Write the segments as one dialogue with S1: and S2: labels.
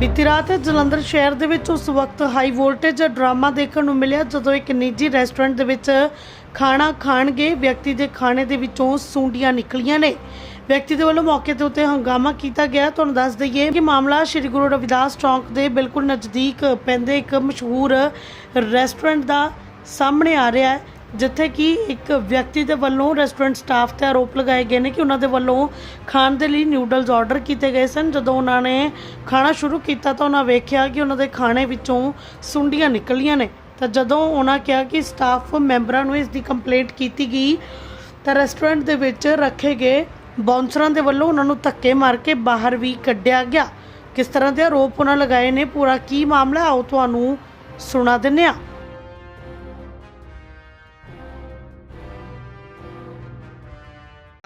S1: ਬੀਤੀ ਰਾਤ ਜਲੰਧਰ ਸ਼ਹਿਰ ਦੇ ਵਿੱਚ ਉਸ ਵਕਤ ਹਾਈ ਵੋਲਟੇਜ ਡਰਾਮਾ ਦੇਖਣ ਨੂੰ ਮਿਲਿਆ, ਜਦੋਂ ਇੱਕ ਨਿੱਜੀ ਰੈਸਟੋਰੈਂਟ ਦੇ ਵਿੱਚ ਖਾਣਾ ਖਾਣ ਗਏ ਵਿਅਕਤੀ ਦੇ ਖਾਣੇ ਦੇ ਵਿੱਚੋਂ ਸੁੰਡੀਆਂ ਨਿਕਲੀਆਂ ਨੇ। ਵਿਅਕਤੀ ਦੇ ਵੱਲੋਂ ਮੌਕੇ ਦੇ ਉੱਤੇ ਹੰਗਾਮਾ ਕੀਤਾ ਗਿਆ। ਤੁਹਾਨੂੰ ਦੱਸ ਦਈਏ ਕਿ ਮਾਮਲਾ ਸ੍ਰੀ ਗੁਰੂ ਰਵਿਦਾਸ ਚੌਂਕ ਦੇ ਬਿਲਕੁਲ ਨਜ਼ਦੀਕ ਪੈਂਦੇ ਇੱਕ ਮਸ਼ਹੂਰ ਰੈਸਟੋਰੈਂਟ ਦਾ ਸਾਹਮਣੇ ਆ ਰਿਹਾ ਹੈ। ਜਿੱਥੇ ਕਿ ਇੱਕ ਵਿਅਕਤੀ ਦੇ ਵੱਲੋਂ ਰੈਸਟੋਰੈਂਟ ਸਟਾਫ ਤੇ ਆਰੋਪ ਲਗਾਏ ਗਏ ਨੇ ਕਿ ਉਹਨਾਂ ਦੇ ਵੱਲੋਂ ਖਾਣ ਦੇ ਲਈ ਨਿਊਡਲਸ ਆਰਡਰ ਕੀਤੇ ਗਏ ਸਨ। ਜਦੋਂ ਉਹਨਾਂ ਨੇ ਖਾਣਾ ਸ਼ੁਰੂ ਕੀਤਾ ਤਾਂ ਉਹਨਾਂ ਵੇਖਿਆ ਕਿ ਉਹਨਾਂ ਦੇ ਖਾਣੇ ਵਿੱਚੋਂ ਸੁੰਡੀਆਂ ਨਿਕਲੀਆਂ ਨੇ। ਤਾਂ ਜਦੋਂ ਉਹਨਾਂ ਕਿਹਾ ਕਿ ਸਟਾਫ ਮੈਂਬਰਾਂ ਨੂੰ ਇਸ ਦੀ ਕੰਪਲੇਂਟ ਕੀਤੀ ਗਈ, ਤਾਂ ਰੈਸਟੋਰੈਂਟ ਦੇ ਵਿੱਚ ਰੱਖੇ ਗਏ ਬਾਉਂਸਰਾਂ ਦੇ ਵੱਲੋਂ ਉਹਨਾਂ ਨੂੰ ਧੱਕੇ ਮਾਰ ਕੇ ਬਾਹਰ ਵੀ ਕੱਢਿਆ ਗਿਆ। ਕਿਸ ਤਰ੍ਹਾਂ ਦੇ ਆਰੋਪ ਉਹਨਾਂ ਲਗਾਏ ਨੇ, ਪੂਰਾ ਕੀ ਮਾਮਲਾ ਆਓ ਤੁਹਾਨੂੰ ਸੁਣਾ ਦਿੰਨੇ ਹਾਂ।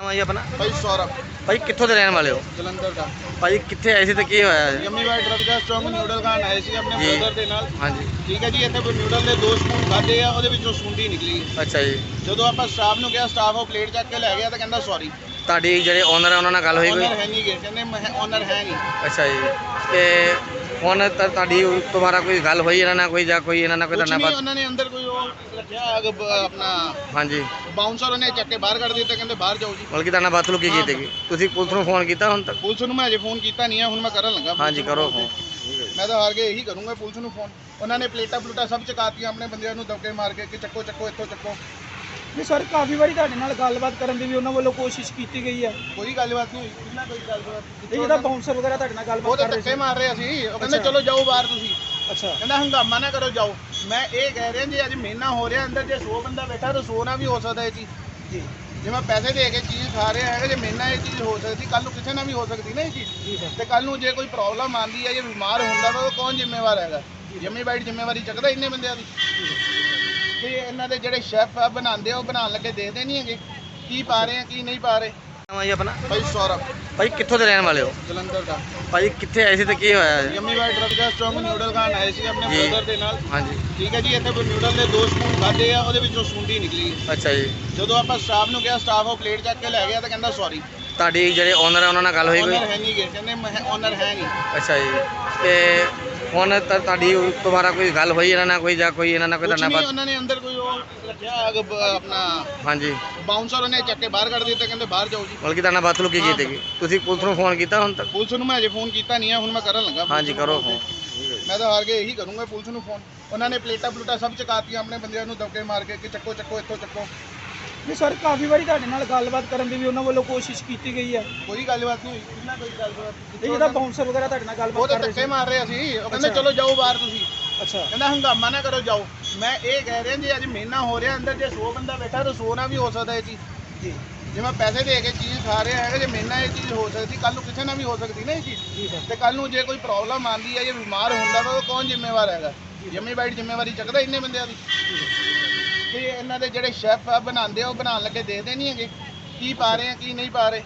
S2: ਨਾਮ ਜੀ ਆਪਣਾ?
S3: ਭਾਈ ਸੌਰਵ।
S2: ਭਾਈ ਕਿੱਥੋਂ ਦੇ ਰਹਿਣ ਵਾਲੇ ਹੋ?
S3: ਜਲੰਧਰ ਦਾ।
S2: ਭਾਈ ਕਿੱਥੇ ਆਏ ਸੀ ਤੇ ਕੀ ਹੋਇਆ? ਜੀ?
S3: Yummy white Ravidas strong noodle ਖਾਣ ਆਏ ਸੀ ਆਪਣੇ
S2: ਜੀ।
S3: ਬ੍ਰਦਰ ਦੇ ਨਾਲ।
S2: ਹਾਂਜੀ।
S3: ਠੀਕ ਹੈ ਜੀ ਇੱਥੇ ਕੋਈ ਨਿਊਡਲ ਦੇ ਦੋ ਸਪੂਨ ਖਾਦੇ ਆ ਉਹਦੇ ਵਿੱਚੋਂ ਸੁੰਡੀ ਨਿਕਲੀ।
S2: ਅੱਛਾ ਜੀ।
S3: ਜਦੋਂ ਆਪਾਂ ਸਟਾਫ ਨੂੰ ਕਿਹਾ ਸਟਾਫ ਉਹ ਪਲੇਟ ਚੱਕ ਕੇ ਲੈ ਗਿਆ ਤਾਂ ਕਹਿੰਦਾ ਸੌਰੀ
S2: ਤੁਹਾਡੀ ਜਿਹੜੇ ਓਨਰ ਹੈ ਉਹਨਾਂ ਨਾਲ ਗੱਲ ਹੋਈ ਕੋਈ?
S3: ਓਨਰ ਹੈ ਨਹੀਂ ਗੇ। ਕਹਿੰਦੇ ਓਨਰ ਹੈ ਨਹੀਂ
S2: ਅੱਛਾ ਜੀ। ਤੇ ਹੁਣ ਤਾਂ ਤੁਹਾਡੀ ਤੁਹਾਡਾ ਕੋਈ ਗੱਲ ਹੋਈ ਇਹਨਾਂ ਨਾਲ ਕੋਈ ਜਾਂ ਕੋਈ ਇਹਨਾਂ ਨਾਲ ਕੋਈ
S3: ਕੁਝ
S2: ਤੁਹਾਡਾ
S3: ਨਹੀਂ
S2: ਬਾਤ
S3: ਉਹਨਾਂ ਨੇ ਅੰਦਰ ਕੋਈ ਉਹ ਰੱਖਿਆ ਅਗ- ਬ- ਆਪਣਾ
S2: ਹਾਂਜੀ।
S3: ਬਾਉਂਸਰ ਉਹਨੇ ਚੱਕ ਕੇ ਬਾਹਰ ਕੱਢ ਦਿੱਤਾ ਕਹਿੰਦੇ ਬਾਹਰ ਜਾਓ ਜੀ।
S2: ਬਲਕਿ ਤੁਹਾਡਾ ਬਾਤ ਕੀ ਕੀਤੀ ਗਈ ਤੁਸੀਂ ਪੁਲਿਸ ਨੂੰ ਫੋਨ ਕੀਤਾ ਹੁਣ ਤੱਕ?
S3: ਪੁਲਿਸ ਨੂੰ ਮੈਂ ਅਜੇ ਫੋਨ ਕੀਤਾ ਨਹੀਂ ਹੈ ਹੁਣ ਮੈਂ ਕਰਨ ਲੱਗਾ।
S2: ਹਾਂਜੀ ਕਰੋ ਫੋਨ
S3: ਮੈਂ ਤਾਂ ਹਾਰ ਕੇ ਇਹੀ ਕਰੂੰਗਾ ਪੁਲਿਸ ਨੂੰ ਫੋਨ ਉਹਨਾਂ ਨੇ ਪਲੇਟਾਂ ਪਲੂਟਾਂ ਸਭ ਚਕਾਤੀਆਂ ਆਪਣੇ ਬੰਦਿਆਂ ਨੂੰ ਦਬਕੇ ਮਾਰ ਕੇ ਕਿ ਚੱਕੋ ਚੱਕੋ ਇੱਥੋਂ ਚੱਕੋ।
S4: ਨਹੀਂ ਸਰ ਕਾਫੀ ਵਾਰੀ ਤੁਹਾਡੇ ਨਾਲ ਗੱਲਬਾਤ ਕਰਨ ਦੀ ਵੀ ਉਹਨਾਂ ਵੱਲੋਂ ਕੋਸ਼ਿਸ਼ ਕੀਤੀ ਗਈ ਹੈ।
S3: ਕੋਈ ਗੱਲਬਾਤ ਨਹੀਂ ਹੋਈ ਕਿੰਨਾ ਕੋਈ ਗੱਲਬਾਤ।
S4: ਇਹ ਜਿਹੜਾ ਬਾਉਂਸਰ ਵਗੈਰਾ ਤੁਹਾਡੇ ਨਾਲ
S3: ਉਹ
S4: ਗੱਲਬਾਤ
S3: ਤਾਂ
S4: ਕਰ ਰਹੇ
S3: ਧੱਕੇ ਮਾਰ ਰਹੇ ਸੀ। ਉਹ ਕਹਿੰਦੇ। ਚਲੋ ਜਾਓ ਬਾਹਰ ਤੁਸੀਂ।
S4: ਅੱਛਾ।
S3: ਕਹਿੰਦਾ ਹੰਗਾਮਾ ਨਾ ਕਰੋ ਜਾਓ। ਮੈਂ ਇਹ ਕਹਿ ਰਿਹਾ ਜੀ ਅੱਜ ਮਹੀਨਾ ਹੋ ਰਿਹਾ ਅੰਦਰ ਜੇ 100 ਬੰਦਾ ਬੈਠਾ ਤਾਂ 100 ਨਾ ਵੀ ਹੋ ਸਕਦਾ ਇਹ ਚੀਜ਼।
S4: ਜੀ।
S3: ਜੇ ਮੈਂ ਪੈਸੇ ਦੇ ਕੇ ਚੀਜ਼ ਖਾ ਰਿਹਾ ਹੈਗਾ ਜੇ ਮਹੀਨਾ ਇਹ ਚੀਜ਼ ਹੋ ਸਕਦੀ ਕੱਲ ਨੂੰ ਕਿਸੇ ਨਾਲ ਵੀ ਹੋ ਸਕਦੀ ਨਾ ਇਹ ਚੀਜ਼।
S4: ਜੀ ਸਰ।
S3: ਤੇ ਕੱਲ ਨੂੰ ਜੇ ਕੋਈ ਪ੍ਰੋਬਲਮ ਆਂਦੀ ਹੈ ਜੇ ਬਿਮਾਰ ਹੁੰਦਾ ਵਾ ਉਹ ਕੌਣ ਜ਼ਿੰਮੇਵਾਰ ਹੈਗਾ? ਜੰਮੀ ਬਾਈਟ ਜ਼ਿੰਮੇਵਾਰੀ ਚੱਕਦਾ ਇੰਨੇ ਬੰਦਿਆਂ ਦੀ। ਤੇ ਇਹਨਾਂ ਦੇ ਜਿਹੜੇ ਸ਼ੈਫ ਆ ਬਣਾਉਂਦੇ ਆ ਉਹ ਬਣਾਉਣ ਲੱਗੇ ਦੇਖਦੇ ਨਹੀਂ ਹੈਗੇ। ਕੀ ਪਾ ਰਹੇ ਆ ਕੀ ਨਹੀਂ ਪਾ ਰਹੇ?
S2: ਨਾਮ ਜੀ ਆਪਣਾ?
S3: ਭਾਈ ਸੌਰਵ।
S2: ਭਾਈ ਕਿੱਥੋਂ ਦੇ ਰਹਿਣ ਵਾਲੇ ਹੋ?
S3: ਜਲੰਧਰ ਦਾ।
S2: ਭਾਈ ਕਿੱਥੇ ਆਏ ਸੀ ਤੇ ਕੀ ਹੋਇਆ? ਜੀ?
S3: Yummy white Ravidas strong noodle ਖਾਣ ਆਏ ਸੀ ਆਪਣੇ
S2: ਜੀ।
S3: ਬ੍ਰਦਰ ਦੇ ਨਾਲ।
S2: ਹਾਂਜੀ।
S3: ਠੀਕ ਹੈ ਜੀ ਇੱਥੇ ਕੋਈ ਨਿਊਡਲ ਦੇ ਦੋ ਸਪੂਨ ਖਾਦੇ ਆ ਉਹਦੇ ਵਿੱਚੋਂ ਸੁੰਡੀ ਨਿਕਲੀ
S2: ਅੱਛਾ ਜੀ।
S3: ਜਦੋਂ ਆਪਾਂ ਸਟਾਫ ਨੂੰ ਕਿਹਾ ਸਟਾਫ ਉਹ ਪਲੇਟ ਚੱਕ ਕੇ ਲੈ ਗਿਆ ਤਾਂ ਕਹਿੰਦਾ ਸੌਰੀ
S2: ਤੁਹਾਡੀ ਜਿਹੜੇ ਓਨਰ ਹੈ ਉਹਨਾਂ ਨਾਲ ਗੱਲ ਹੋਈ ਕੋਈ?
S3: ਓਨਰ ਹੈ ਨਹੀਂ ਗੇ ਕਹਿੰਦੇ ਓਨਰ ਹੈ ਨਹੀਂ
S2: ਅੱਛਾ ਜੀ। ਤੇ ਹੁਣ ਤਾਂ ਤੁਹਾਡੀ ਤੁਹਾਡਾ ਕੋਈ ਗੱਲ ਹੋਈ ਇਹਨਾਂ ਨਾਲ ਕੋਈ ਜਾਂ ਕੋਈ ਇਹਨਾਂ ਨਾਲ ਕੋਈ ਤੁਹਾਡਾ
S3: ਨਹੀਂ
S2: ਬਾਤ
S3: ਉਹਨਾਂ ਨੇ ਅੰਦਰ ਕੋਈ ਉਹ ਰੱਖਿਆ ਅਗ- ਬ- ਆਪਣਾ
S2: ਹਾਂਜੀ।
S3: ਬਾਉਂਸਰ ਉਹਨੇ ਚੱਕ ਕੇ ਬਾਹਰ ਕੱਢ ਦਿੱਤਾ ਕਹਿੰਦੇ ਬਾਹਰ ਜਾਓ ਜੀ।
S2: ਬਲਕਿ ਤੁਹਾਡਾ ਬਾਤ ਕੀ ਕੀਤੀ ਗਈ ਤੁਸੀਂ ਪੁਲਿਸ ਨੂੰ ਫੋਨ ਕੀਤਾ ਹੁਣ ਤੱਕ?
S3: ਪੁਲਿਸ ਨੂੰ ਮੈਂ ਅਜੇ ਫੋਨ ਕੀਤਾ ਨਹੀਂ ਹੈ ਹੁਣ ਮੈਂ ਕਰਨ ਲੱਗਾ
S2: ਹਾਂਜੀ ਕਰੋ ਫੋਨ
S3: ਮੈਂ ਤਾਂ ਹਾਰ ਕੇ ਇਹੀ ਕਰੂੰਗਾ ਪੁਲਿਸ ਨੂੰ ਫੋਨ ਉਹਨਾਂ ਨੇ ਪਲੇਟਾਂ ਪਲੂਟਾਂ ਸਭ ਚਕਾਤੀਆਂ ਆਪਣੇ ਬੰਦਿਆਂ ਨੂੰ ਦਬਕੇ ਮਾਰ ਕੇ ਕਿ ਚੱਕੋ ਚੱਕੋ ਇੱਥੋਂ ਚੱਕੋ।
S4: ਨਹੀਂ ਸਰ ਕਾਫੀ ਵਾਰੀ ਤੁਹਾਡੇ ਨਾਲ ਗੱਲਬਾਤ ਕਰਨ ਦੀ ਵੀ ਉਹਨਾਂ ਵੱਲੋਂ ਕੋਸ਼ਿਸ਼ ਕੀਤੀ ਗਈ ਹੈ।
S3: ਕੋਈ ਗੱਲਬਾਤ ਨਹੀਂ ਹੋਈ। ਕਿੰਨਾ ਕੋਈ ਗੱਲਬਾਤ?
S4: ਇਹ ਜਿਹੜਾ ਬਾਉਂਸਰ ਵਗੈਰਾ ਤੁਹਾਡੇ ਨਾਲ
S3: ਉਹ
S4: ਗੱਲਬਾਤ
S3: ਤਾਂ
S4: ਕਰ ਰਹੇ
S3: ਧੱਕੇ ਮਾਰ ਰਹੇ ਸੀ। ਉਹ ਕਹਿੰਦੇ। ਚਲੋ ਜਾਓ ਬਾਹਰ ਤੁਸੀਂ।
S4: ਅੱਛਾ।
S3: ਕਹਿੰਦਾ ਹੰਗਾਮਾ ਨਾ ਕਰੋ ਜਾਓ। ਮੈਂ ਇਹ ਕਹਿ ਰਿਹਾ ਜੀ ਅੱਜ ਮਹੀਨਾ ਹੋ ਰਿਹਾ ਅੰਦਰ ਜੇ 100 ਬੰਦਾ ਬੈਠਾ ਤਾਂ 100 ਨਾ ਵੀ ਹੋ ਸਕਦਾ ਇਹ ਚੀਜ਼।
S4: ਜੀ।
S3: ਜੇ ਮੈਂ ਪੈਸੇ ਦੇ ਕੇ ਚੀਜ਼ ਖਾ ਰਿਹਾ ਹੈਗਾ ਜੇ ਮਹੀਨਾ ਇਹ ਚੀਜ਼ ਹੋ ਸਕਦੀ ਕੱਲ ਨੂੰ ਕਿਸੇ ਨਾਲ ਵੀ ਹੋ ਸਕਦੀ ਨਾ ਇਹ ਚੀਜ਼।
S4: ਜੀ ਸਰ।
S3: ਤੇ ਕੱਲ ਨੂੰ ਜੇ ਕੋਈ ਪ੍ਰੋਬਲਮ ਆਂਦੀ ਹੈ ਜੇ ਬਿਮਾਰ ਹੁੰਦਾ ਵਾ ਉਹ ਕੌਣ ਜ਼ਿੰਮੇਵਾਰ ਹੈਗਾ? ਜੰਮੀ ਬਾਈਟ ਜ਼ਿੰਮੇਵਾਰੀ ਚੱਕਦਾ ਇੰਨੇ ਬੰਦਿਆਂ ਦੀ। ਤੇ ਇਹਨਾਂ ਦੇ ਜਿਹੜੇ ਸ਼ੈਫ ਆ ਬਣਾਉਂਦੇ ਆ, ਉਹ ਬਣਾਉਣ ਲੱਗੇ ਦੇਖਦੇ ਨਹੀਂ ਹੈਗੇ? ਕੀ ਪਾ ਰਹੇ ਆ, ਕੀ ਨਹੀਂ ਪਾ ਰਹੇ?